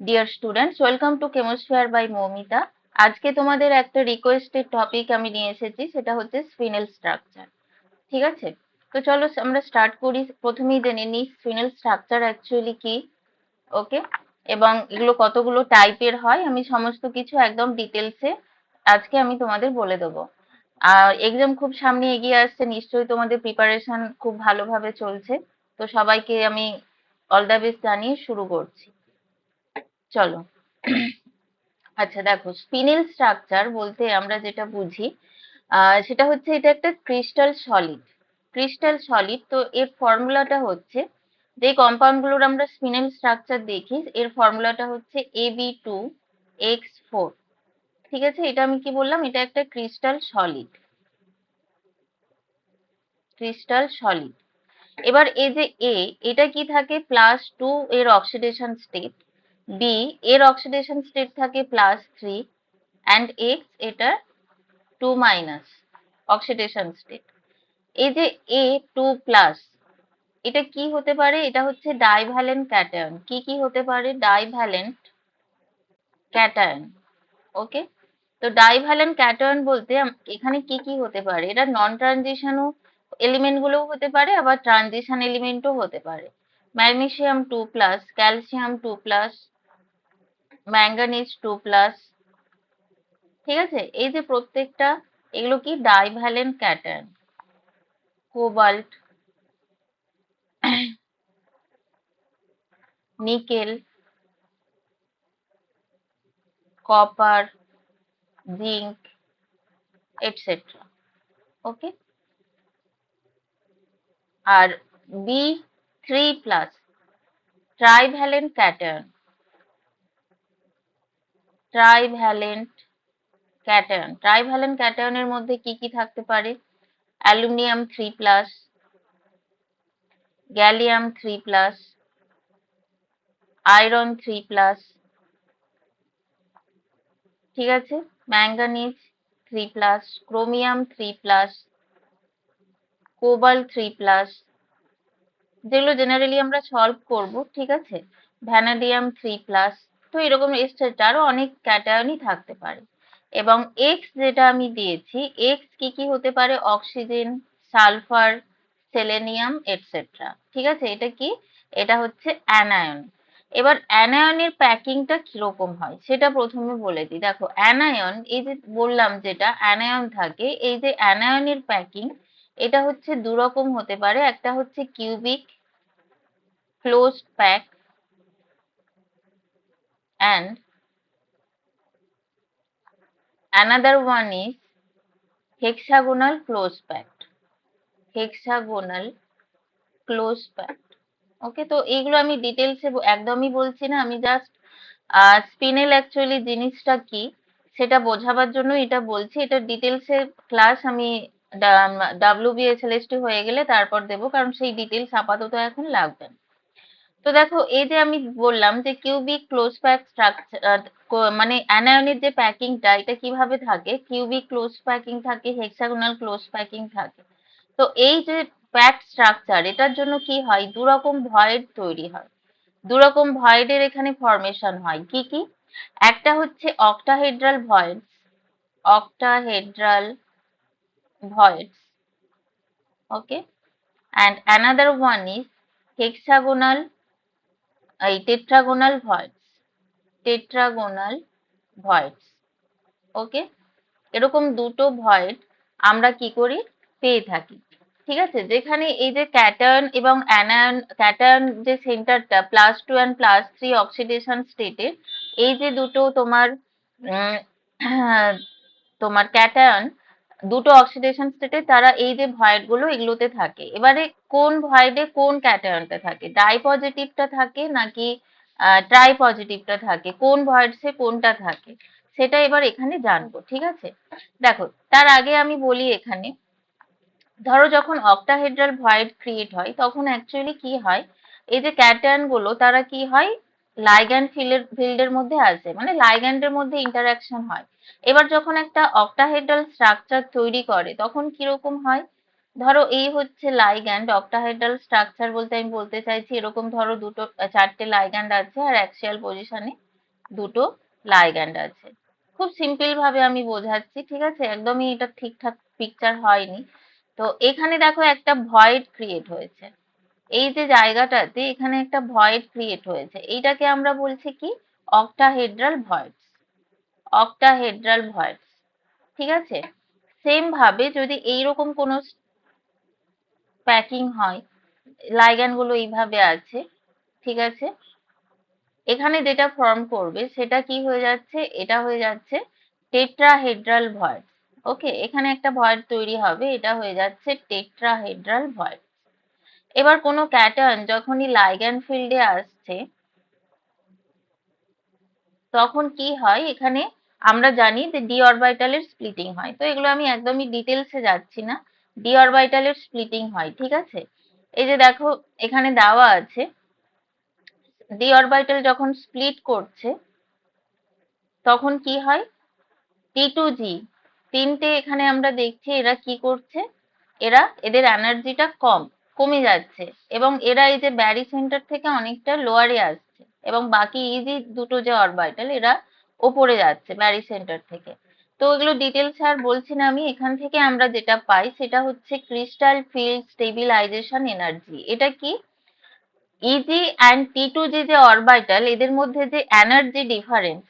Dear students welcome to chemosphere by Moumita আজকে তোমাদের একটা রিকোয়েস্টেড টপিক আমি নিয়ে এসেছি, সেটা হচ্ছে স্পিনেল স্ট্রাকচার ঠিক আছে? তো চলো আমরা স্টার্ট করি। প্রথমেই জেনে নিই স্পিনেল স্ট্রাকচার অ্যাকচুয়ালি কি। ওকে এবং এগুলো কতগুলো টাইপের হয়, আমি সমস্ত কিছু একদম ডিটেলসে আজকে আমি তোমাদের বলে দেবো। আর এক্সাম খুব সামনে এগিয়ে আসছে, নিশ্চয়ই তোমাদের প্রিপারেশন খুব ভালোভাবে চলছে। তো সবাইকে আমি অল দ্য বেস্ট জানিয়ে শুরু করছি। চলো। আচ্ছা দেখো স্পিনেল স্ট্রাকচার বলতে আমরা যেটা বুঝি সেটা হচ্ছে এটা একটা ক্রিস্টাল সলিড ক্রিস্টাল সলিড তো এর ফর্মুলাটা হচ্ছে যে কম্পাউন্ডগুলোর আমরা স্পিনেল স্ট্রাকচার দেখি, এর ফর্মুলাটা হচ্ছে A B two X four ঠিক আছে? এটা আমি কি বললাম? এটা একটা ক্রিস্টাল সলিড ক্রিস্টাল সলিড এবার এই যে এ এটা কি থাকে? প্লাস টু এর অক্সিডেশন স্টেট বি এর অক্সিডেশন স্টেট থাকে প্লাস থ্রি অ্যান্ড এক্স এটা টু মাইনাস অক্সিডেশন স্টেট এই যে এ টু প্লাস এটা কি হতে পারে? এটা হচ্ছে ডাইভ্যালেন্ট ক্যাটায়ন কি কি হতে পারে? ডাইভ্যালেন্ট ক্যাটায়ন ওকে তো ডাইভ্যালেন্ট ক্যাটায়ন বলতে এখানে কি কি হতে পারে? এটা নন ট্রানজিশনও এলিমেন্ট গুলোও হতে পারে, আবার ট্রানজিশন এলিমেন্টও হতে পারে। Magnesium two plus calcium two plus manganese two plus ঠিক আছে? এই যে প্রত্যেকটা, এগুলো কি? Divalent cation cobalt nickel copper zinc etcetera okay আর B three plus trivalent cation trivalent cation. Trivalent ক্যাটায়নের মধ্যে কি কি থাকতে পারে? Aluminium three plus, gallium three plus, iron three plus, ঠিক আছে? Manganese three plus, chromium three plus cobalt three plus, যেগুলো generally আমরা solve করব, ঠিক আছে? ভ্যানাডিয়াম থ্রি প্লাস তো এরকম এক্সট্রা আরও অনেক ক্যাটায়নই থাকতে পারে। এবং এক্স যেটা আমি দিয়েছি এক্স কি কি হতে পারে? অক্সিজেন সালফার সেলেনিয়াম এটসেট্রা ঠিক আছে? এটা কি? এটা হচ্ছে অ্যানায়ন এবার অ্যানায়নের প্যাকিংটা কীরকম হয়? সেটা প্রথমে বলে দিই। দেখো অ্যানায়ন এই যে বললাম যেটা অ্যানায়ন থাকে, এই যে অ্যানায়নের প্যাকিং এটা হচ্ছে দু রকম হতে পারে। একটা হচ্ছে cubic closed pack and another one is hexagonal closed packed hexagonal closed packed okay তো এইগুলো আমি ডিটেলসে একদমই বলছি না, আমি জাস্ট স্পিনেল অ্যাকচুয়ালি জিনিসটা কি, সেটা বোঝাবার জন্য এটা বলছি। এটা ডিটেলসে ক্লাস আমি ডাব্লিউবিএসএলএসটি হয়ে গেলে তারপর দেবো, কারণ সেই ডিটেলস আপাতত এখন লাগবে না। তো দেখো, এই যে আমি বললাম যে কিউবিক ক্লোজ প্যাক স্ট্রাকচার মানে অ্যানায়নের যে প্যাকিংটা এটা কীভাবে থাকে? কিউবিক ক্লোজ প্যাকিং থাকে হেক্সাগোনাল ক্লোজ প্যাকিং থাকে। তো এই যে প্যাক স্ট্রাকচার এটার জন্য কি হয়? দু রকম ভয়েড তৈরি হয়। দু রকম ভয়েডের এখানে ফরমেশন হয়। কি কি? একটা হচ্ছে octahedral voids octahedral voids okay and another one is hexagonal এই টেট্রাগোনাল ভয়েডস টেট্রাগোনাল ভয়েডস ওকে? এরকম দুটো ভয়েড আমরা কি করি? পেয়ে থাকি, ঠিক আছে? যেখানে এই যে ক্যাটার্ন এবং অ্যানায়ন, ক্যাটার্ন যে সেন্টারটা, plus two and plus three oxidation স্টেটে, এই যে দুটো তোমার তোমার ক্যাটায়ন দুটো অক্সিডেশন স্টেটে তারা এই যে ভয়েডগুলো এগুলোতে থাকে। এবারে কোন ভয়েডে কোন ক্যাটায়নটা থাকে? ডাই পজিটিভটা থাকে নাকি ট্রাই পজিটিভটা থাকে? কোন ভয়েডসে কোনটা থাকে? সেটা এবার এখানে জানব, ঠিক আছে? দেখো, তার আগে আমি বলি এখানে, ধরো যখন অক্টাহেড্রাল ভয়েড ক্রিয়েট হয়, তখন অ্যাকচুয়ালি কি হয়? এই যে ক্যাটায়নগুলো, তারা কি হয়? লাইগ্যান্ড ফিল্ডের ফিল্ডের মধ্যে আসে মানে লাইগ্যান্ডের মধ্যে ইন্টারাকশন হয়। এবার যখন একটা অক্টাহেড্রাল স্ট্রাকচার তৈরি করে, তখন কীরকম হয়? ধরো এই হচ্ছে লাইগ্যান্ড অক্টাহেড্রাল স্ট্রাকচার বলতে আমি বলতে চাইছি, এরকম ধরো দুটো, চারটে লাইগ্যান্ড আছে আর অ্যাক্সিয়াল পজিশনে দুটো লাইগ্যান্ড আছে। খুব সিম্পল ভাবে আমি বোঝাচ্ছি, ঠিক আছে? একদমই এটা ঠিকঠাক পিকচার হয়নি। তো এখানে দেখো একটা ভয়েড ক্রিয়েট হয়েছে। এই যে জায়গাটাতে এখানে একটা ভয়েড ক্রিয়েট হয়েছে, এইটাকে আমরা বলছি কি? অক্টাহেড্রাল ভয়েডস অক্টাহেড্রাল ভয়েডস ঠিক আছে? সেম ভাবে যদি এইরকম কোনো প্যাকিং হয় লাইগ্যান্ডগুলো এইভাবে আছে, ঠিক আছে? এখানে যেটা ফর্ম করবে সেটা কি হয়ে যাচ্ছে? এটা হয়ে যাচ্ছে টেট্রাহেড্রাল ভয়েড ওকে এখানে একটা ভয়েড তৈরি হবে, এটা হয়ে যাচ্ছে টেট্রাহেড্রাল ভয়েড এবার কোনো ক্যাটার্ন যখনই লাইগ্যান্ড ফিল্ডে আসছে, তখন কি হয়? এখানে আমরা জানি যে ডি অরবিটালের স্প্লিটিং হয়। তো এগুলো আমি একদমই ডিটেলসে যাচ্ছি না। ডি অরবিটালের স্প্লিটিং হয়, ঠিক আছে? এই যে দেখো, এখানে দেওয়া আছে ডি অরবিটাল যখন স্প্লিট করছে, তখন কি হয়? টি টু জি তিনটে এখানে আমরা দেখছি, এরা কি করছে? এরা, এদের এনার্জিটা কম। কমে যাচ্ছে এবং এরা এই যে ব্যারি সেন্টার থেকে অনেকটা লোয়ারে আসছে এবং বাকি ইজি দুটো যে অরবিটাল এরা ওপরে যাচ্ছে ব্যারি সেন্টার থেকে। তো এগুলো ডিটেলস আর বলছি না আমি, এখান থেকে আমরা যেটা পাই সেটা হচ্ছে ক্রিস্টাল ফিল্ড স্টেবিলাইজেশন এনার্জি এটা কি? EG and T two G যে অরবিটাল এদের মধ্যে যে এনার্জি ডিফারেন্স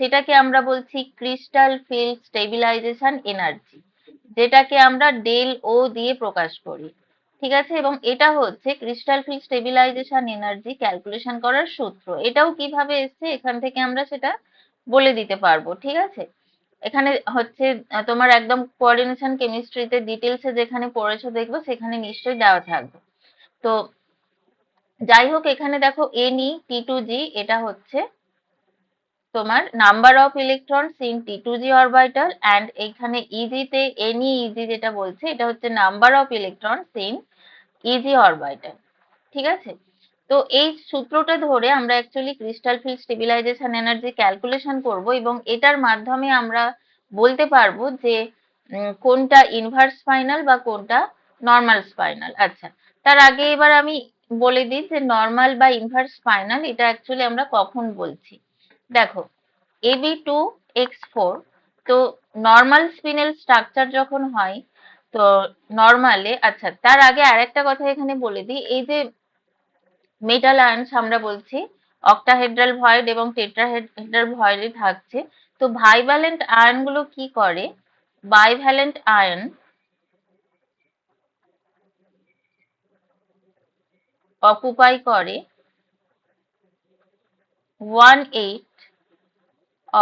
সেটাকে আমরা বলছি ক্রিস্টাল ফিল্ড স্টেবিলাইজেশন এনার্জি যেটাকে আমরা ডেল ও দিয়ে প্রকাশ করি। ঠিক আছে? এবং এটা হচ্ছে crystal field stabilization energy calculation করার সূত্র। এটাও কীভাবে এসছে? এখান থেকে আমরা সেটা বলে দিতে পারব, ঠিক আছে? এখানে হচ্ছে তোমার একদম কোঅর্ডিনেশন কেমিস্ট্রিতে ডিটেলসে যেখানে পড়েছো দেখবে, সেখানে নিশ্চয়ই দেওয়া থাকবে। তো যাই হোক, এখানে দেখো এনই টি টু জি এটা হচ্ছে তোমার number of electrons in T two G orbital and এখানে ইজিতে এনি ইজি যেটা বলছে, এটা হচ্ছে number of electrons in EG orbital ঠিক আছে? তো এই সূত্রটা ধরে আমরা actually crystal field stabilization energy calculation করব এবং এটার মাধ্যমে আমরা বলতে পারব যে কোনটা ইনভার্স স্পাইনাল বা কোনটা নর্মাল স্পাইনাল আচ্ছা তার আগে এবার আমি বলে দিই যে নর্মাল বা ইনভার্স স্পাইনাল এটা অ্যাকচুয়ালি আমরা কখন বলছি। দেখো এবি টু এক্স ফোর তো নর্মাল স্পিনেল স্ট্রাকচার যখন হয় তো নর্মালে আচ্ছা তার আগে আরেকটা কথা এখানে বলে দিই। এই যে মেটাল আয়নস আমরা বলছি অক্টাহেড্রাল ভয়েড এবং টেট্রাহেড্রাল ভয়েডে থাকছে, তো ভাইভ্যালেন্ট আয়নগুলো কি করে? বাইভ্যালেন্ট আয়ন অকুপাই করে one eight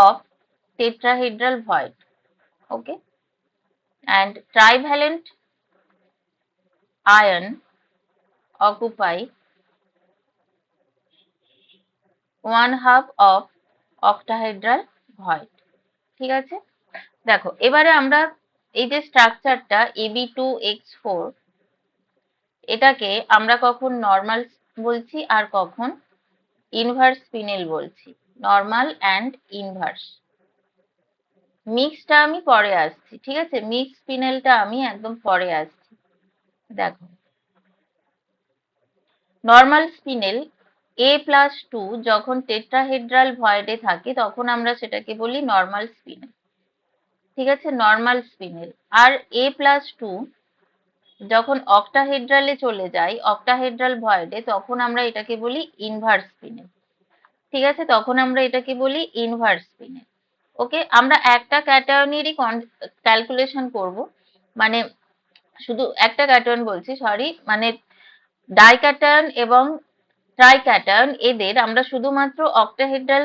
of tetrahedral void, okay? And trivalent ion occupy one half of octahedral void. ঠিক আছে? দেখো, এবারে আমরা এই যে স্ট্রাকচারটা এবি টু এক্স ফোর এটাকে আমরা কখন নর্মাল বলছি আর কখন ইনভার্স স্পিনেল বলছি? নর্মাল অ্যান্ড ইনভার্স মিক্সটা আমি পরে আসছি, ঠিক আছে? মিক্স স্পিনেলটা আমি একদম পরে আসছি। দেখো। Normal spinel A plus two যখন টেট্রাহেড্রাল ভয়েডে থাকে, তখন আমরা সেটাকে বলি নর্মাল স্পিনেল ঠিক আছে? নর্মাল স্পিনেল আর এ প্লাস টু যখন অক্টাহেড্রালে চলে যায় অক্টাহেড্রাল ভয়েডে তখন আমরা এটাকে বলি ইনভার্স স্পিনেল ঠিক আছে? তখন আমরা এটাকে বলি ইনভার্স স্পিনেল ওকে, আমরা একটা ক্যাটায়নেরই ক্যালকুলেশন করব। মানে শুধু একটা ক্যাটায়ন বলছি সরি মানে ডাই ডাইক্যাটায়ন এবং ট্রাই ট্রাইক্যাটায়ন এদের আমরা শুধুমাত্র অক্টাহেড্রাল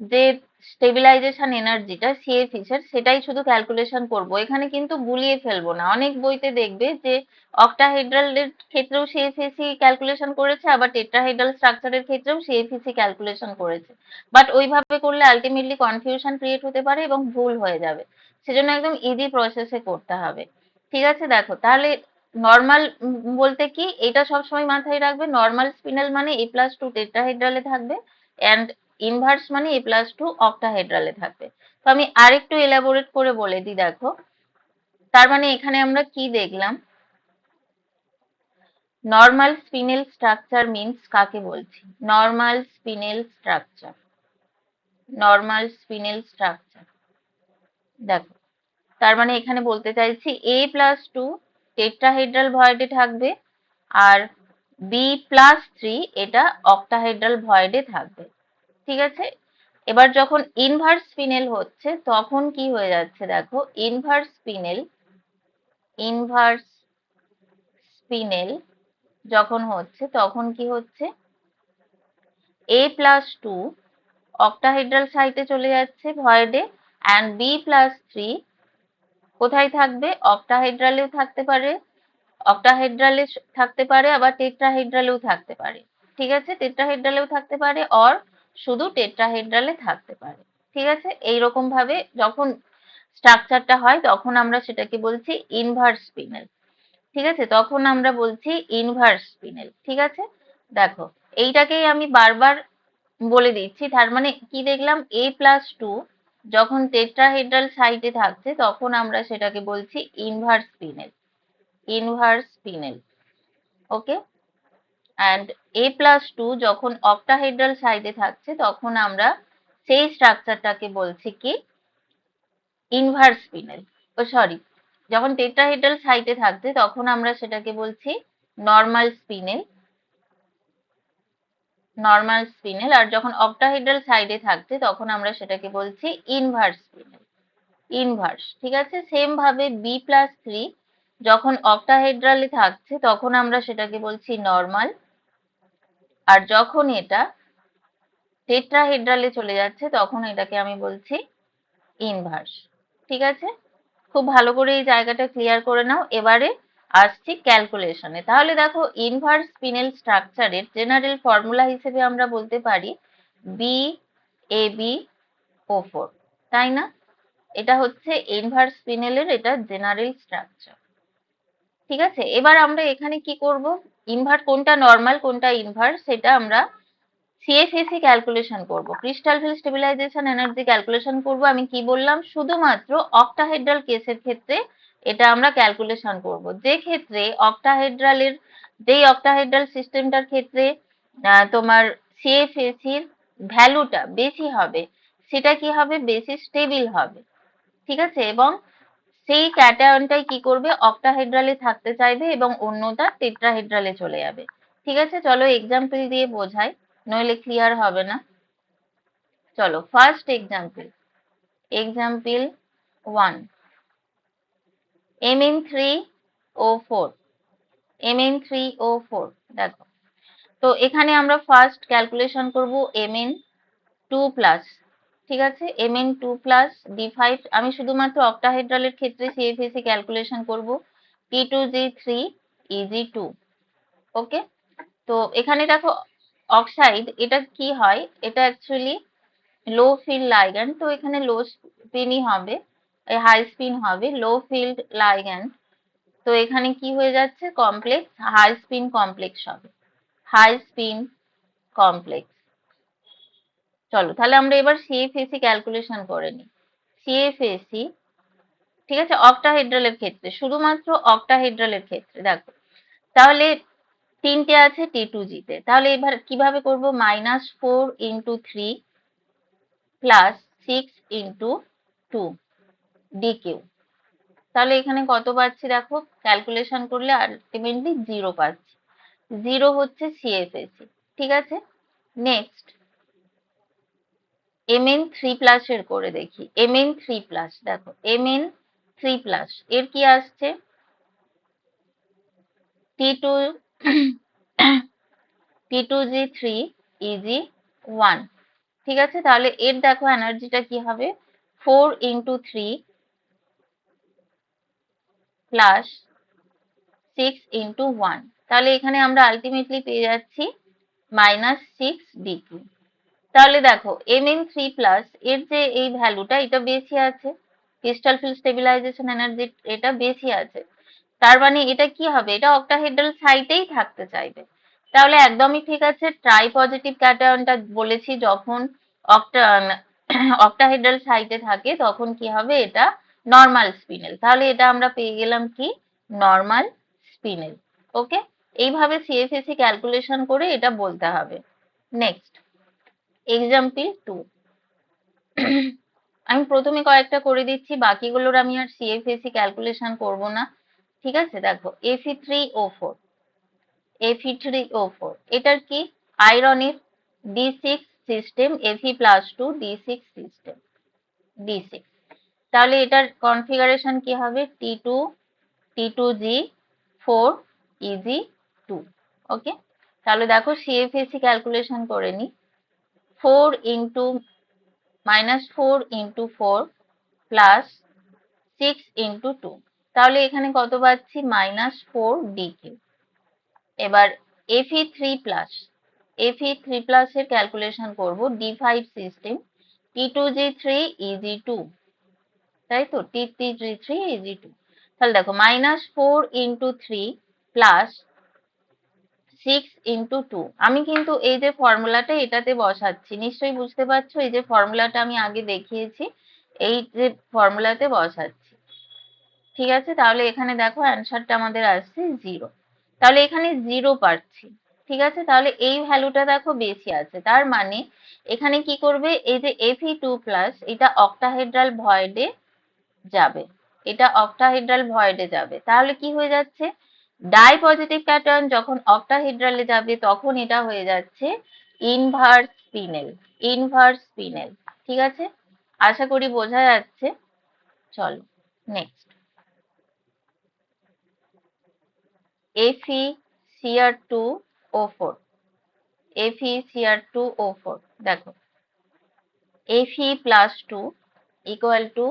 যে স্টেবিলাইজেশন এনার্জিটা সিএফিস এর, সেটাই শুধু ক্যালকুলেশন করব। এখানে কিন্তু গুলিয়ে ফেলব না। অনেক বইতে দেখবে যে অক্টাহেড্রাল এর ক্ষেত্রেও সিএফএসি ক্যালকুলেশন করেছে, আবার টেট্রাহেড্রাল স্ট্রাকচারের ক্ষেত্রেও সিএফএসি ক্যালকুলেশন করেছে। বাট ওইভাবে করলে আলটিমেটলি কনফিউশন ক্রিয়েট হতে পারে এবং ভুল হয়ে যাবে। সেজন্য একদম ইজি প্রসেসে করতে হবে। ঠিক আছে? দেখো, তাহলে নর্মাল বলতে কি? এটা সবসময় মাথায় রাখবে নর্মাল স্পিনাল মানে এ প্লাস টু টেট্রাহেড্রালে থাকবে। অ্যান্ড ইনভার্স মানে এ প্লাস টু অক্টাহেড্রালে থাকবে। তো আমি আরেকটু এলাবোরেট করে বলে দিই, দেখো। তার মানে এখানে আমরা কি দেখলাম? নর্মাল স্পিনেল স্ট্রাকচার মিনস কাকে বলছি? Normal spinel structure normal spinel structure দেখো, তার মানে এখানে বলতে চাইছি এ প্লাস টু টেট্রাহেড্রাল ভয়েডে থাকবে আর বি প্লাস থ্রি এটা অক্টাহেড্রাল ভয়েডে থাকবে। ঠিক আছে? এবার যখন ইনভার্স স্পিনেল হচ্ছে, তখন কি হয়ে যাচ্ছে দেখো? ইনভার্স স্পিনেল ইনভার্স স্পিনেল যখন হচ্ছে, তখন কি হচ্ছে? এ প্লাস টু অক্টাহেড্রাল সাইটে চলে যাচ্ছে ভয়েডে অ্যান্ড বি প্লাস থ্রি কোথায় থাকবে? অক্টাহাইড্রালেও থাকতে পারে। অক্টাহাইড্রালে থাকতে পারে, আবার টেট্রাহাইড্রালেও থাকতে পারে। ঠিক আছে? টেট্রাহেড্রালেও থাকতে পারে অর শুধু টেট্রাহেড্রালে থাকতে পারে, ঠিক আছে? এইরকম ভাবে যখন স্ট্রাকচারটা হয়, তখন আমরা সেটাকে বলছি ইনভার্স স্পিনেল ঠিক আছে? তখন আমরা বলছি ইনভার্স স্পিনেল ঠিক আছে? দেখো, এইটাকেই আমি বারবার বলে দিচ্ছি, তার মানে কি দেখলাম? এ প্লাস টু যখন টেট্রাহেড্রাল সাইটে থাকছে, তখন আমরা সেটাকে বলছি inverse spinel inverse spinel okay and A plus two যখন অক্টাহেড্রাল সাইডে থাকছে, তখন আমরা সেই স্ট্রাকচারটাকে বলছি কি? ইনভার্স স্পিনেল ও সরি যখন টেট্রাহেড্রাল সাইটে থাকছে, তখন আমরা সেটাকে বলছি নর্মাল স্পিনেল নর্মাল স্পিনেল আর যখন অক্টাহেড্রাল সাইডে থাকছে, তখন আমরা সেটাকে বলছি ইনভার্স স্পিনেল ইনভার্স ঠিক আছে? সেম ভাবে বি প্লাস থ্রি যখন অক্টাহেড্রালে থাকছে, তখন আমরা সেটাকে বলছি নর্মাল আর যখন এটা টেট্রাহেড্রালে চলে যাচ্ছে, তখন এটাকে আমি বলছি ইনভার্স ঠিক আছে? খুব ভালো করে এই জায়গাটা ক্লিয়ার করে নাও। এবারে আসছি ক্যালকুলেশনে তাহলে দেখো ইনভার্স স্পিনেল স্ট্রাকচারের জেনারেল ফর্মুলা হিসেবে আমরা বলতে পারি B A B O four তাই না? এটা হচ্ছে ইনভার্স স্পিনেলের এটা জেনারেল স্ট্রাকচার ঠিক আছে? এবার আমরা এখানে কি করব? ইনভার্ট কোনটা নর্মাল কোনটা ইনভার্স সেটা আমরা সিএফএসি ক্যালকুলেশন করব। Crystal field stabilization energy calculation করব। আমি কি বললাম? শুধুমাত্র অক্টাহেড্রাল কেসের ক্ষেত্রে এটা আমরা ক্যালকুলেশন করব। যে ক্ষেত্রে অক্টাহেড্রালের যেই অক্টাহেড্রাল সিস্টেমটার ক্ষেত্রে তোমার সিএফএসির ভ্যালুটা বেশি হবে, সেটা কি হবে? বেশি স্টেবিল হবে। ঠিক আছে? এবং সেই ক্যাটায়নটাই কি করবে? অক্টাহেড্রালে থাকতে চাইবে এবং অন্যটা টেট্রাহেড্রালে চলে যাবে। ঠিক আছে? চলো এক্সাম্পল দিয়ে বোঝাই। নইলে ক্লিয়ার হবে না। চলো first example example one M N three O four M N three O four দেখো। তো এখানে আমরা ফার্স্ট ক্যালকুলেশন করব এম এন টু প্লাস ঠিক আছে? M N two plus D five আমি শুধুমাত্র অক্টাহেড্রালের ক্ষেত্রে সিএফএসি ক্যালকুলেশন করব। T two g three e g two okay তো এখানে দেখো অক্সাইড এটা কি হয়? এটা অ্যাকচুয়ালি লো ফিল্ড লাইগ্যান্ড তো এখানে লো স্পিনই হবে হাই স্পিন হবে লো ফিল্ড লাইগ্যান্ড তো এখানে কি হয়ে যাচ্ছে? কমপ্লেক্স হাই স্পিন কমপ্লেক্স হবে। হাই স্পিন কমপ্লেক্স চলো, তাহলে আমরা এবার সিএফএসি ক্যালকুলেশন করে নিই। সিএফএসি ঠিক আছে? অক্টাহেড্রালের ক্ষেত্রে, শুধুমাত্র অক্টাহেড্রালের ক্ষেত্রে, দেখো। তাহলে তিনটে আছে টি টু জিতে তাহলে এবার কীভাবে করব? Minus four into three plus six into two D Q তাহলে এখানে কত পাচ্ছি দেখো? ক্যালকুলেশন করলে আলটিমেটলি জিরো পাচ্ছি। জিরো হচ্ছে সিএফএসি ঠিক আছে? Next M N three plus এর করে দেখি। এম এন থ্রি প্লাস দেখো এম এন থ্রি প্লাস এর কি আসছে? T two t two g three e g one ঠিক আছে? তাহলে এর দেখো এনার্জিটা কি হবে? Four into three plus six into one তাহলে এখানে আমরা আলটিমেটলি পেয়ে যাচ্ছি মাইনাস সিক্স ডিগ্রি তাহলে দেখো এম এন থ্রি প্লাস এর যে এই ভ্যালুটা এটা বেশি আছে। ক্রিস্টাল ফিল্ড স্টেবিলাইজেশন এনার্জি এটা বেশি আছে। তার মানে এটা কি হবে? এটা অক্টাহেড্রাল সাইটেই থাকতে চাইবে। তাহলে একদমই ঠিক আছে ট্রাই পজিটিভ ক্যাটায়নটা বলেছি যখন অক্টা অক্টাহেড্রাল সাইটে থাকে, তখন কি হবে? এটা নর্মাল স্পিনেল তাহলে এটা আমরা পেয়ে গেলাম কি? নর্মাল স্পিনেল ওকে এইভাবে সিএফএসি ক্যালকুলেশন করে এটা বলতে হবে। নেক্সট এক্সাম্পল টু আমি প্রথমে কয়েকটা করে দিচ্ছি, বাকিগুলোর আমি আর সিএফএসি ক্যালকুলেশন করব না। ঠিক আছে? দেখো F E three O four F E three O four এটার কি? আয়রনের D six system F E plus two D six system D six তাহলে এটার কনফিগারেশন কি হবে? T two t two g four e g two okay তাহলে দেখো CFAC calculation করে নিই 4 into minus 4 into 4 plus 6 into 2 তাহলে এখানে কত পাচ্ছি? মাইনাস ফোর ডি কিউ এবার F E three plus F E three প্লাসের ক্যালকুলেশন করব D five system t two g three e g two তাই তো? T three g three e g two তাহলে দেখো minus four into three plus six into two আমি কিন্তু এই যে ফর্মুলাটা এটাতে বসাচ্ছি, নিশ্চয়ই বুঝতে পারছ? এই যে ফর্মুলাটা আমি আগে দেখিয়েছি, এই যে ফর্মুলাতে বসাচ্ছি। ঠিক আছে? তাহলে এখানে দেখো অ্যান্সারটা আমাদের আসছে জিরো তাহলে এখানে জিরো পাচ্ছি। ঠিক আছে? তাহলে এই ভ্যালুটা দেখো বেশি আছে। তার মানে এখানে কি করবে? এই যে এফি টু প্লাস এটা অক্টাহেড্রাল ভয়েডে যাবে। এটা অক্টাহেড্রাল ভয়েডে যাবে। তাহলে কি হয়ে যাচ্ছে? ডাই পজিটিভ প্যাটার্ন যখন অক্টাহেড্রালে যাবে, তখন এটা হয়ে যাচ্ছে ইনভার্স স্পিনেল ইনভার্স স্পিনেল ঠিক আছে? আশা করি বোঝা যাচ্ছে। চলো next F E C R two O four F E C R two O four দেখো। F E plus two equal to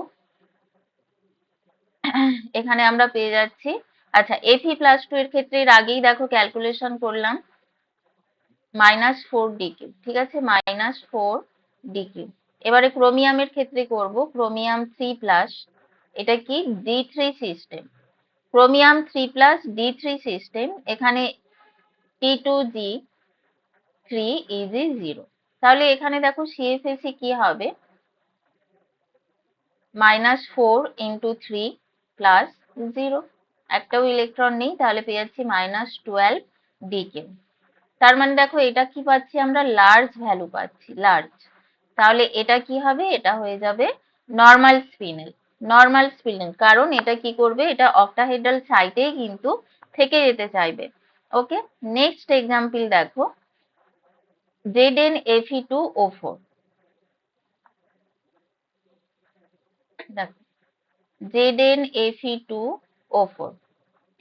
এখানে আমরা পেয়ে যাচ্ছি আচ্ছা এফি প্লাস টু এর ক্ষেত্রে এর আগেই দেখো ক্যালকুলেশন করলাম মাইনাস ফোর ডিকিউ ঠিক আছে? মাইনাস ফোর ডিকিউ এবারে ক্রোমিয়ামের ক্ষেত্রে করব ক্রোমিয়াম থ্রি প্লাস এটা কি? D three system chromium three plus D three system এখানে t two g three e g zero তাহলে এখানে দেখো সিএফএসি কি হবে? Minus four into three plus zero একটাও ইলেকট্রন নেই, তাহলে পেয়ে যাচ্ছি মাইনাস টুয়েলভ ডিকে তার মানে দেখো, এটা কি পাচ্ছি আমরা? লার্জ ভ্যালু পাচ্ছি লার্জ তাহলে এটা কি হবে? এটা হয়ে যাবে নর্মাল স্পিনেল নর্মাল স্পিনেল কারণ এটা কি করবে? এটা অক্টাহেড্রাল সাইটেই কিন্তু থেকে যেতে চাইবে। ওকে নেক্সট এক্সাম্পল দেখো Z N F E two O four দেখো Z N F E two O four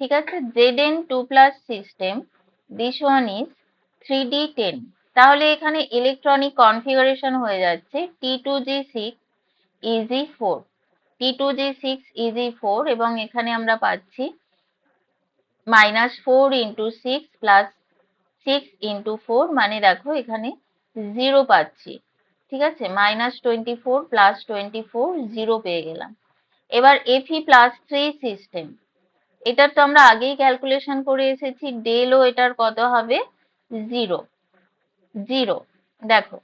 ঠিক আছে? Z N two plus system this one is three D তাহলে এখানে ইলেকট্রনিক কনফিগারেশন হয়ে যাচ্ছে। T two g six e g four t two g six e g four এবং এখানে আমরা পাচ্ছি minus four into six plus six into four মানে দেখো এখানে জিরো পাচ্ছি। ঠিক আছে? Minus twenty four plus twenty four zero পেয়ে গেলাম। এবার এফি প্লাস থ্রি সিস্টেম এটার তো আমরা আগেই ক্যালকুলেশন করে এসেছি ডেল ও এটার কত হবে? জিরো জিরো দেখো,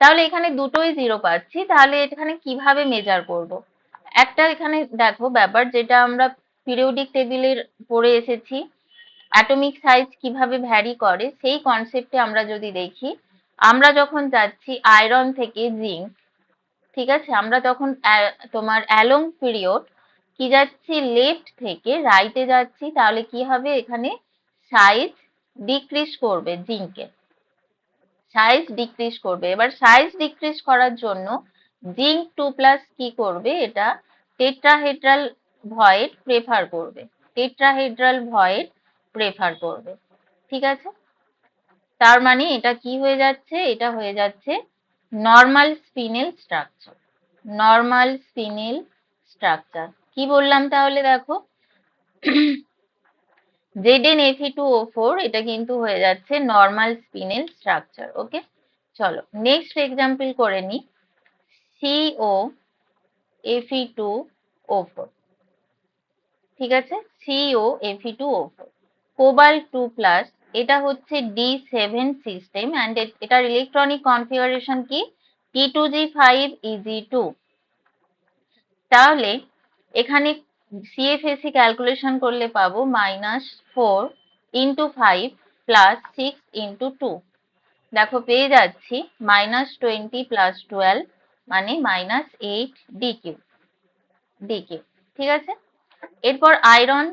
তাহলে এখানে দুটোই জিরো পাচ্ছি, তাহলে এখানে কীভাবে মেজার করব? একটা এখানে দেখো ব্যাপার, যেটা আমরা পিরিয়ডিক টেবিলের পড়ে এসেছি অ্যাটমিক সাইজ কীভাবে ভ্যারি করে, সেই কনসেপ্টে আমরা যদি দেখি, আমরা যখন যাচ্ছি আয়রন থেকে জিঙ্ক ঠিক আছে? আমরা তখন তোমার অ্যালং পিরিয়ড কি যাচ্ছি? লেফট থেকে রাইটে যাচ্ছি, তাহলে কি হবে? এখানে সাইজ ডিক্রিজ করবে জিঙ্কের সাইজ ডিক্রিজ করবে। এবার সাইজ ডিক্রিজ করার জন্য জিঙ্ক টু প্লাস কি করবে? এটা টেট্রাহেড্রাল ভয়েড প্রেফার করবে। টেট্রাহেড্রাল ভয়েড প্রেফার করবে। ঠিক আছে? তার মানে এটা কি হয়ে যাচ্ছে? এটা হয়ে যাচ্ছে normal spinel structure normal spinel structure কি বললাম তাহলে দেখো? Z N F E two O four এটা কিন্তু হয়ে যাচ্ছে নর্মাল স্পিনেল স্ট্রাকচার ওকে চলো নেক্সট এক্সাম্পল করে নি। CO FE two O four ঠিক আছে? C O F E two O four cobalt two plus এটা হচ্ছে ডি সেভেন সিস্টেম অ্যান্ড এটার ইলেকট্রনিক কনফিগারেশন কি? T two g five e g two তাহলে এখানে সিএফএসি ক্যালকুলেশন করলে পাবো minus four into five plus six into two দেখো, পেয়ে যাচ্ছি মাইনাস টোয়েন্টি প্লাস টুয়েলভ মানে minus eight D Q D Q ঠিক আছে? এরপর আয়রন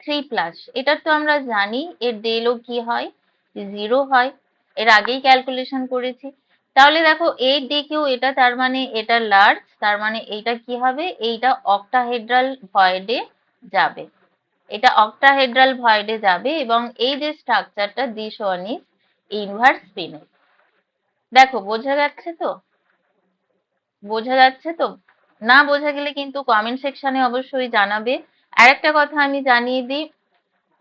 থ্রি প্লাস এটার তো আমরা জানি, এর ডেলও কি হয়? জিরো হয়। এর আগেই ক্যালকুলেশন করেছি। তাহলে দেখো এইট ডি কিউ এটা তার মানে এটা লার্জ তার মানে এইটা কি হবে? এইটা অক্টাহেড্রাল ভয়েডে যাবে। এটা অক্টাহেড্রাল ভয়েডে যাবে এবং এই যে স্ট্রাকচারটা this one is inverse spinel দেখো, বোঝা যাচ্ছে তো? বোঝা যাচ্ছে তো? না বোঝা গেলে কিন্তু কমেন্ট সেকশনে অবশ্যই জানাবে। আরেকটা কথা আমি জানিয়ে দিই,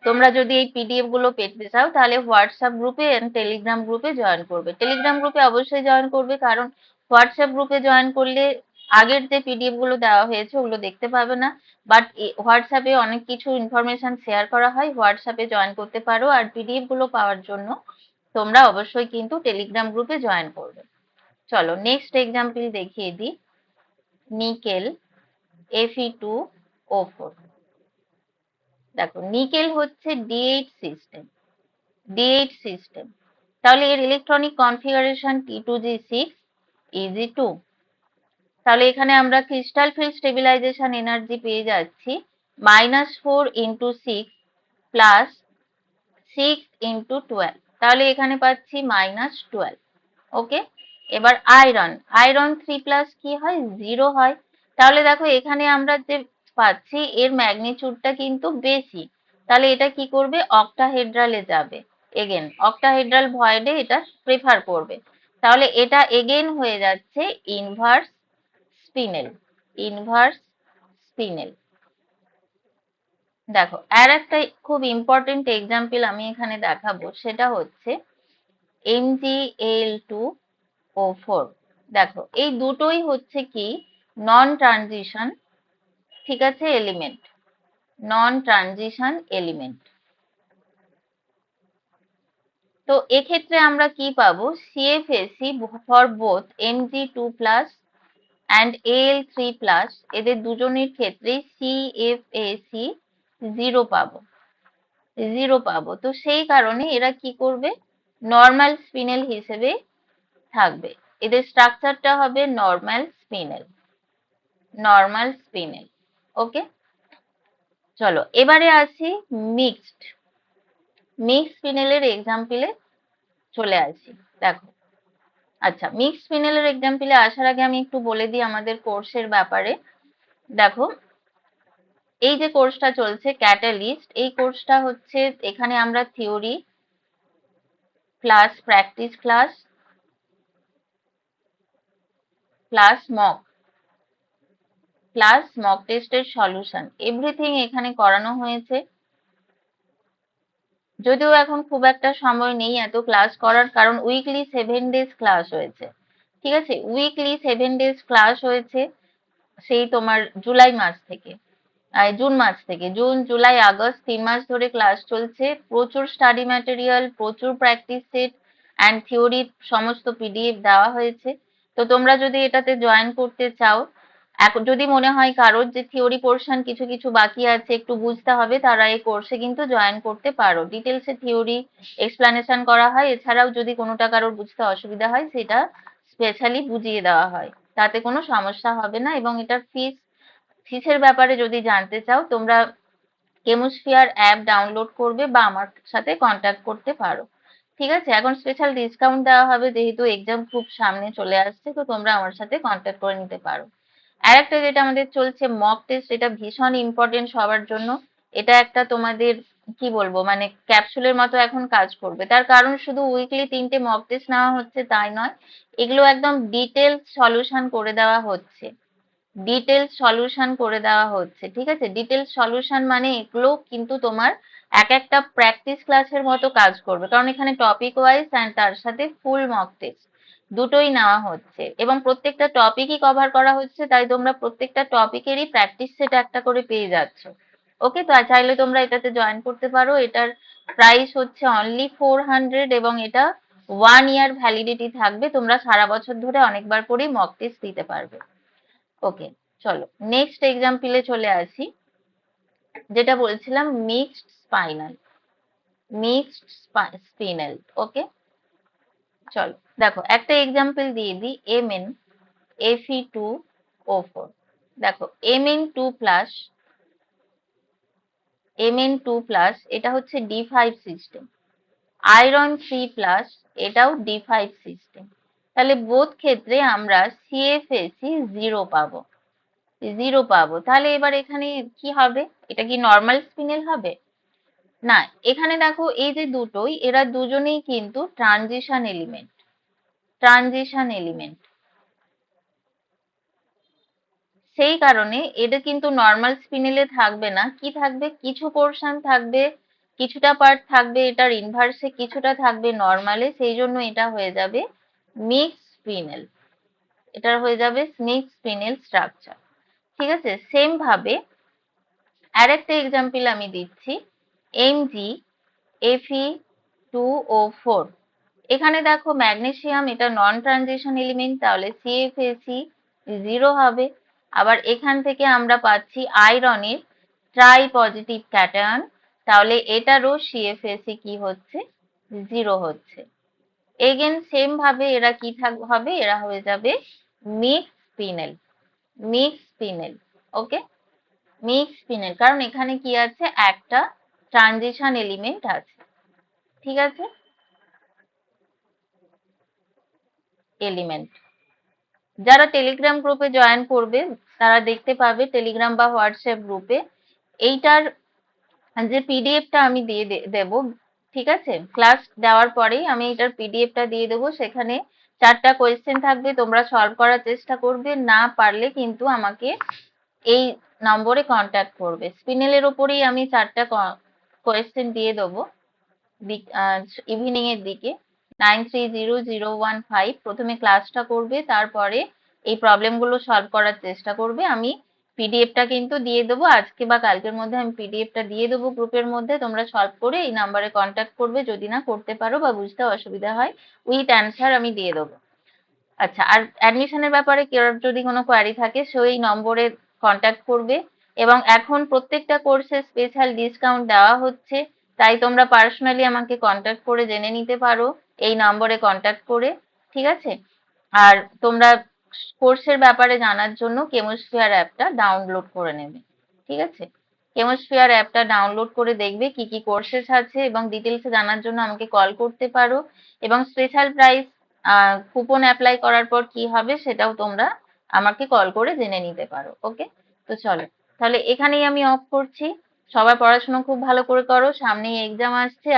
তোমরা যদি এই পিডিএফগুলো পেতে চাও, তাহলে হোয়াটসঅ্যাপ গ্রুপে টেলিগ্রাম গ্রুপে জয়েন করবে। টেলিগ্রাম গ্রুপে অবশ্যই জয়েন করবে, কারণ হোয়াটসঅ্যাপ গ্রুপে জয়েন করলে আগের যে পিডিএফগুলো দেওয়া হয়েছে, ওগুলো দেখতে পাবে না। বাট হোয়াটসঅ্যাপে অনেক কিছু ইনফরমেশন শেয়ার করা হয় হোয়াটসঅ্যাপে জয়েন করতে পারো। আর পিডিএফগুলো পাওয়ার জন্য তোমরা অবশ্যই কিন্তু টেলিগ্রাম গ্রুপে জয়েন করবে। চলো নেক্সট এক্সাম্পল দেখিয়ে দিই। Nickel F E two O four দেখো নিকেল হচ্ছে D eight system D eight system তাহলে এর electronic configuration t two g six e g two তাহলে এখানে আমরা ক্রিস্টাল ফিল্ড স্টেবিলাইজেশন এনার্জি পেয়ে যাচ্ছি minus four into six plus six into twelve তাহলে এখানে পাচ্ছি মাইনাস টুয়েলভ ওকে এবার আয়রন আয়রন থ্রি প্লাস কি হয়? জিরো হয়। তাহলে দেখো, এখানে আমরা যে পাচ্ছি, এর ম্যাগনিচিউডটা কিন্তু বেশি। তাহলে এটা কি করবে? অক্টাহেড্রালে যাবে। এগেন অক্টাহেড্রাল ভয়েডে এটা প্রেফার করবে। তাহলে এটা এগেন হয়ে যাচ্ছে ইনভার্স স্পিনেল ইনভার্স স্পিনেল দেখো, আর একটা খুব ইম্পর্টেন্ট এক্সাম্পল আমি এখানে দেখাবো, সেটা হচ্ছে এমজিএল টু ও ফোর দেখো, এই দুটোই হচ্ছে কি? নন ট্রানজিশন ঠিক আছে এলিমেন্ট নন ট্রানজিশন এলিমেন্ট তো এক্ষেত্রে আমরা কি পাবো? CFSE for both M G two plus and L three plus এদের দুজনের ক্ষেত্রে সিএফএসি জিরো পাবো। জিরো পাবো। তো সেই কারণে এরা কি করবে? নর্মাল স্পিনেল হিসেবে থাকবে। এদের স্ট্রাকচারটা হবে নর্মাল স্পিনেল নর্মাল স্পিনেল ওকে চলো, এবারে আসি মিক্সড মিক্স স্পিনেলের এক্সাম্পলে চলে আসি। দেখো। আচ্ছা মিক্স স্পিনেলের এক্সাম্পলে আসার আগে আমি একটু বলে দিই আমাদের কোর্সের ব্যাপারে। দেখো, এই যে কোর্সটা চলছে ক্যাটালিস্ট এই কোর্সটা হচ্ছে, এখানে আমরা theory plus practice class plus mock plus mock টেস্টের সলিউশন এভরিথিং এখানে করানো হয়েছে। যদিও এখন খুব একটা সময় নেই এত ক্লাস করার, কারণ উইকলি সেভেন ডেজ ক্লাস হয়েছে। ঠিক আছে? উইকলি সেভেন ডেজ ক্লাস হয়েছে সেই তোমার জুলাই মাস থেকে জুন মাস থেকে। জুন, জুলাই, আগস্ট তিন মাস ধরে ক্লাস চলছে। প্রচুর স্টাডি ম্যাটেরিয়াল প্রচুর প্র্যাকটিস সেট অ্যান্ড থিওরি সমস্ত পিডিএফ দেওয়া হয়েছে। তো তোমরা যদি এটাতে জয়েন করতে চাও এখন যদি মনে হয় কারোর যে থিওরি পোর্শন কিছু কিছু বাকি আছে, একটু বুঝতে হবে, তারা এই কোর্সে কিন্তু জয়েন করতে পারো। ডিটেলসে থিওরি এক্সপ্লানেশন করা হয়, এছাড়াও যদি কোনোটা কারোর বুঝতে অসুবিধা হয়, সেটা স্পেশালি বুঝিয়ে দেওয়া হয়। তাতে কোনো সমস্যা হবে না এবং এটার ফিস ফিসের ব্যাপারে যদি জানতে চাও, তোমরা কেমোস্ফিয়ার অ্যাপ ডাউনলোড করবে বা আমার সাথে কন্ট্যাক্ট করতে পারো। ঠিক আছে? এখন স্পেশাল ডিসকাউন্ট দেওয়া হবে, যেহেতু এক্সাম খুব সামনে চলে আসছে, তো তোমরা আমার সাথে কন্ট্যাক্ট করে নিতে পারো। আরেকটা যেটা আমাদের চলছে মক টেস্ট এটা ভীষণ ইম্পর্টেন্ট সবার জন্য। এটা একটা তোমাদের, কি বলব মানে ক্যাপসুলের মতো এখন কাজ করবে। তার কারণ শুধু উইকলি তিনটে মক টেস্ট নেওয়া হচ্ছে, তাই নয়, এগুলো একদম ডিটেলস সলিউশন করে দেওয়া হচ্ছে। ডিটেলস সলিউশন করে দেওয়া হচ্ছে, ঠিক আছে? ডিটেলস সলিউশন মানে এগুলো কিন্তু তোমার এক একটা প্র্যাকটিস ক্লাসের মতো কাজ করবে। কারণ এখানে টপিক ওয়াইজ অ্যান্ড তার সাথে ফুল মক টেস্ট দুটোই নেওয়া হচ্ছে। এবং প্রত্যেকটা টপিকই কভার করা হচ্ছে, তাই তোমরা প্রত্যেকটা টপিকেরই প্র্যাকটিস সেট একটা করে পেয়ে যাচ্ছ। ওকে তো চাইলে তোমরা এটাতে জয়েন করতে পারো। এটার প্রাইস হচ্ছে অনলি ফোর হান্ড্রেড এবং এটা ওয়ান ইয়ার ভ্যালিডিটি থাকবে। তোমরা সারা বছর ধরে অনেকবার করেই মক টেস্ট দিতে পারবে। ওকে চলো নেক্সট এক্সাম্পলে চলে আসি। যেটা বলছিলাম mixed spinal mixed spinel okay চলো, দেখো, একটা এক্সাম্পল দিয়ে দিই M N F E two O four দেখো M N two plus M N two plus এটা হচ্ছে D five system iron three plus এটাও ডি ফাইভ সিস্টেম তাহলে বোধ ক্ষেত্রে আমরা সিএফএসি জিরো পাবো। জিরো পাবো। তাহলে এবার এখানে কি হবে? এটা কি নর্মাল স্পিনেল হবে? না, এখানে দেখো এই যে দুটোই, এরা দুজনেই কিন্তু ট্রানজিশন এলিমেন্ট ট্রানজিশন এলিমেন্ট সেই কারণে এটা কিন্তু নর্মাল স্পিনেলে থাকবে না। কি থাকবে? কিছু পোর্শন থাকবে, কিছুটা পার্ট থাকবে এটার ইনভার্সে কিছুটা থাকবে নর্মালে সেই জন্য এটা হয়ে যাবে মিক্স স্পিনেল এটার হয়ে যাবে মিক্স স্পিনেল স্ট্রাকচার ঠিক আছে? সেম ভাবে আরেকটা এক্সাম্পল আমি দিচ্ছি। MG FE two O four এখানে দেখো ম্যাগনেসিয়াম, এটা নন ট্রানজিশন এলিমেন্ট তাহলে সিএফএসি জিরো হবে। আবার এখান থেকে আমরা পাচ্ছি আয়রনের ট্রাই পজিটিভ ক্যাটায়ন তাহলে এটারও সিএফএসি কি হচ্ছে? জিরো হচ্ছে। এগেন সেম ভাবে এরা কি থাক, হবে? এরা হয়ে যাবে mix spinel mix spinel okay mix spinel কারণ এখানে কি আছে? একটা ট্রানজিশন এলিমেন্ট আছে। ঠিক আছে? এলিমেন্ট যারা টেলিগ্রাম গ্রুপে জয়েন করবে, তারা দেখতে পাবে টেলিগ্রাম বা হোয়াটসঅ্যাপ গ্রুপে এইটার যে পিডিএফটা আমি দিয়ে দেব, ঠিক আছে? ক্লাস দেওয়ার পরেই আমি এটার পিডিএফটা দিয়ে দেবো, সেখানে চারটা কোয়েশ্চেন থাকবে, তোমরা সলভ করার চেষ্টা করবে, না পারলে কিন্তু আমাকে এই নম্বরে কন্ট্যাক্ট করবে। স্পিনেলের ওপরেই আমি চারটা কোয়েশ্চেন দিয়ে দেবো। ইভিনিং এর দিকে। Nine three zero zero one five প্রথমে ক্লাসটা করবে, তারপরে এই প্রবলেমগুলো সলভ করার চেষ্টা করবে। আমি পিডিএফটা কিন্তু দিয়ে দেবো। আজকে বা কালকের মধ্যে আমি পিডিএফটা দিয়ে দেবো গ্রুপের মধ্যে। তোমরা সলভ করে এই নাম্বারে কন্ট্যাক্ট করবে। যদি না করতে পারো বা বুঝতে অসুবিধা হয় উইথ অ্যান্সার আমি দিয়ে দেবো। আচ্ছা আর অ্যাডমিশনের ব্যাপারে কেউ যদি কোনো কোয়ারি থাকে সেই নম্বরে কন্ট্যাক্ট করবে। এবং এখন প্রত্যেকটা কোর্সে স্পেশাল ডিসকাউন্ট দেওয়া হচ্ছে, তাই তোমরা পার্সোনালি আমাকে কন্ট্যাক্ট করে জেনে নিতে পারো, এই নম্বরে কন্ট্যাক্ট করে, ঠিক আছে? আর তোমরা কোর্সের ব্যাপারে জানার জন্য কেমোস্ফিয়ার অ্যাপটা ডাউনলোড করে নেবে, ঠিক আছে? কেমোস্ফিয়ার অ্যাপটা ডাউনলোড করে দেখবে কি কি কোর্সেস আছে এবং ডিটেলসে জানার জন্য আমাকে কল করতে পারো এবং স্পেশাল প্রাইস কুপন অ্যাপ্লাই করার পর কি হবে সেটাও তোমরা আমাকে কল করে জেনে নিতে পারো ওকে তো চলো। তাহলে এখানেই আমি অফ করছি সবাই পড়াশোনা খুব ভালো করে করো, সামনেই এক্সাম আসছে